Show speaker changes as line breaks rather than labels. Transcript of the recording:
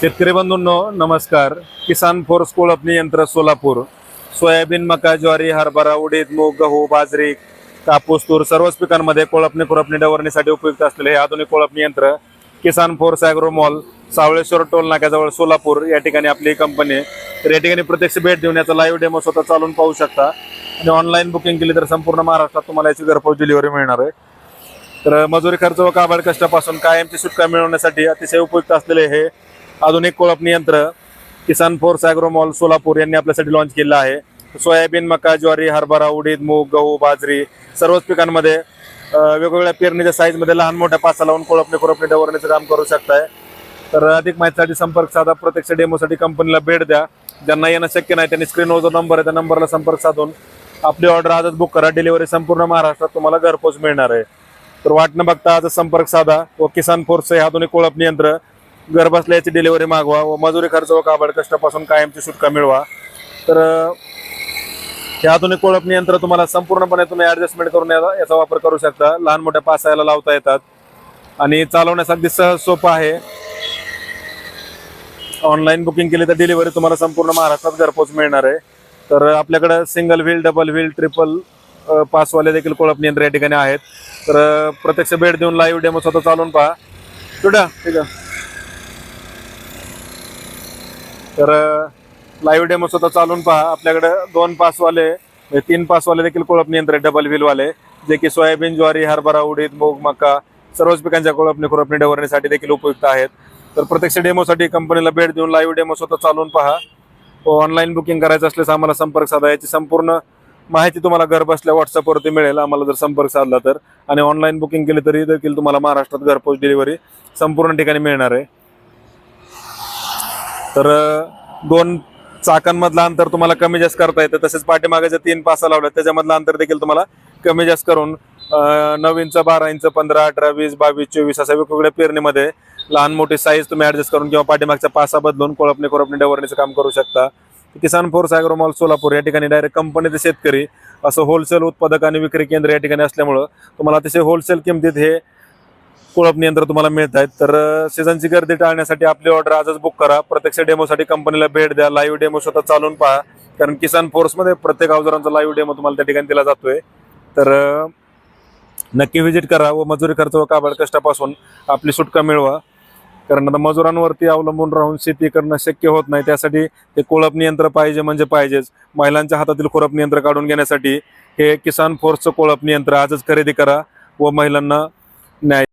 शेतकरी बंधूंनो नमस्कार. किसान फोर्स कोळपणी यंत्र सोलापूर. सोयाबीन मका ज्वारी हरभरा उडीद मूग गहू बाजरी कापूस तूर सर्वच पिकांमध्ये कोळपणी खुरपणी डवरणीसाठी उपयुक्त असलेले हे आधुनिक कोळपणी यंत्र Kisan force agro mall Savaleshwar toll नाक्याजवळ सोलापूर. या ठिकाणी आपली कंपनी तर या ठिकाणी प्रत्यक्ष भेट देऊन याचा लाईव्ह डेमो स्वतः चालून पाहू शकता. आणि ऑनलाईन बुकिंग केली तर संपूर्ण महाराष्ट्रात तुम्हाला याची घरपोच डिलिव्हरी मिळणार आहे. तर मजुरी खर्च व काबाड कष्टापासून कायमची सुटका मिळवण्यासाठी अतिशय उपयुक्त असलेले हे आधुनिक कोळपणी यंत्र किसान फोर्स ॲग्रोमॉल सोलापूर यांनी आपल्यासाठी लॉन्च केलं आहे. सोयाबीन मका ज्वारी हरभरा उडीद मूग गहू बाजरी सर्वच पिकांमध्ये वेगवेगळ्या पेरणीच्या साईजमध्ये लहान मोठ्या पाचा लावून कोळपणी कोळपणी डवरण्याचं काम करू शकताय. तर अधिक माहितीसाठी संपर्क साधा प्रत्यक्ष डेमोसाठी कंपनीला भेट द्या. ज्यांना येणं शक्य नाही त्यांनी स्क्रीनवर जो नंबर आहे त्या नंबरला संपर्क साधून आपली ऑर्डर आजच बुक करा. डिलिव्हरी संपूर्ण महाराष्ट्रात तुम्हाला घरपोच मिळणार आहे. तर वाट न बघता आजच संपर्क साधा व किसान फोर्स हे आधुनिक कोळपणी यंत्र घर बसल्या याची डिलिव्हरी मागवा व मजुरी खर्च व काबड कष्टापासून कायमची सुटका मिळवा. तर हे आधुनिक कोळपणी यंत्र तुम्हाला संपूर्णपणे तुम्ही ॲडजस्टमेंट करून याचा वापर करू शकता. लहान मोठ्या पासायला लावता येतात. आणि चालवण्यास अगदी सहज सोपं आहे. ऑनलाईन बुकिंग केली तर डिलिव्हरी तुम्हाला संपूर्ण महाराष्ट्रात घरपोच मिळणार आहे. तर आपल्याकडं single wheel double wheel triple पासवाले देखील कोळपणी यंत्र या ठिकाणी आहेत. तर प्रत्यक्ष भेट देऊन लाईव्ह डेमो स्वतः चालून पहा. कुठं ठीक आहे? तर लाईव्ह डेमो स्वतः चालून पहा. आपल्याकडे दोन पासवाले तीन पासवाले देखील कोळपणी यंत्र डबल व्हीलवाले जे की सोयाबीन ज्वारी हरभरा उडीद मूग मका सर्वच पिकांच्या कोळपणी खुरपणी डवरण्यासाठी देखील उपयुक्त आहेत. तर प्रत्यक्ष डेमोसाठी कंपनीला भेट देऊन लाईव्ह डेमो स्वतः चालून पहा. हो, ऑनलाईन बुकिंग करायचं असल्यास आम्हाला संपर्क साधा. याची संपूर्ण माहिती तुम्हाला घर बसल्या व्हॉट्सअपवरती मिळेल. आम्हाला जर संपर्क साधला तर. आणि ऑनलाईन बुकिंग केली तरी देखील तुम्हाला महाराष्ट्रात घरपोच डिलिव्हरी संपूर्ण ठिकाणी मिळणार आहे. तर दोन चाकांमधलं अंतर तुम्हाला कमी जास्त करता येतं. तसेच पाठीमागे ज्या तीन पासा लावल्या त्याच्यामधलं अंतर देखील तुम्हाला कमी जास्त करून नऊ इंच बारा इंच पंधरा अठरा वीस बावीस चोवीस अशा वेगवेगळ्या पेरणीमध्ये लहान मोठी साईज तुम्ही ॲडजस्ट करून किंवा पाठीमागच्या पासा बदलून कोळपणे कोळपणे डवरण्याचं काम करू शकता. किसान फोर्स ॲग्रोमॉल सोलापूर या ठिकाणी डायरेक्ट कंपनीचे शेतकरी असं होलसेल उत्पादक आणि विक्री केंद्र या ठिकाणी असल्यामुळं तुम्हाला अतिशय होलसेल किमतीत हे कोळप नियंत्र तुम्हाला मिळत आहेत तर सीझनची गर्दी टाळण्यासाठी आपली ऑर्डर आजच बुक करा. प्रत्यक्ष डेमोसाठी कंपनीला भेट द्या. लाईव्ह डेमो स्वतः चालून पहा. कारण किसान फोर्समध्ये प्रत्येक अवजारांचा लाईव्ह डेमो तुम्हाला त्या ठिकाणी दिला जातोय. तर नक्की व्हिजिट करा व मजुरी खर्च व काबड कष्टापासून आपली सुटका मिळवा. कारण आता मजुरांवरती अवलंबून राहून शेती करणं शक्य होत नाही. त्यासाठी ते कोळप नियंत्र पाहिजे म्हणजे पाहिजेच. महिलांच्या हातातील कोळप नियंत्र काढून घेण्यासाठी हे किसान फोर्सचं कोळप नियंत्रण आजच खरेदी करा व महिलांना न्याय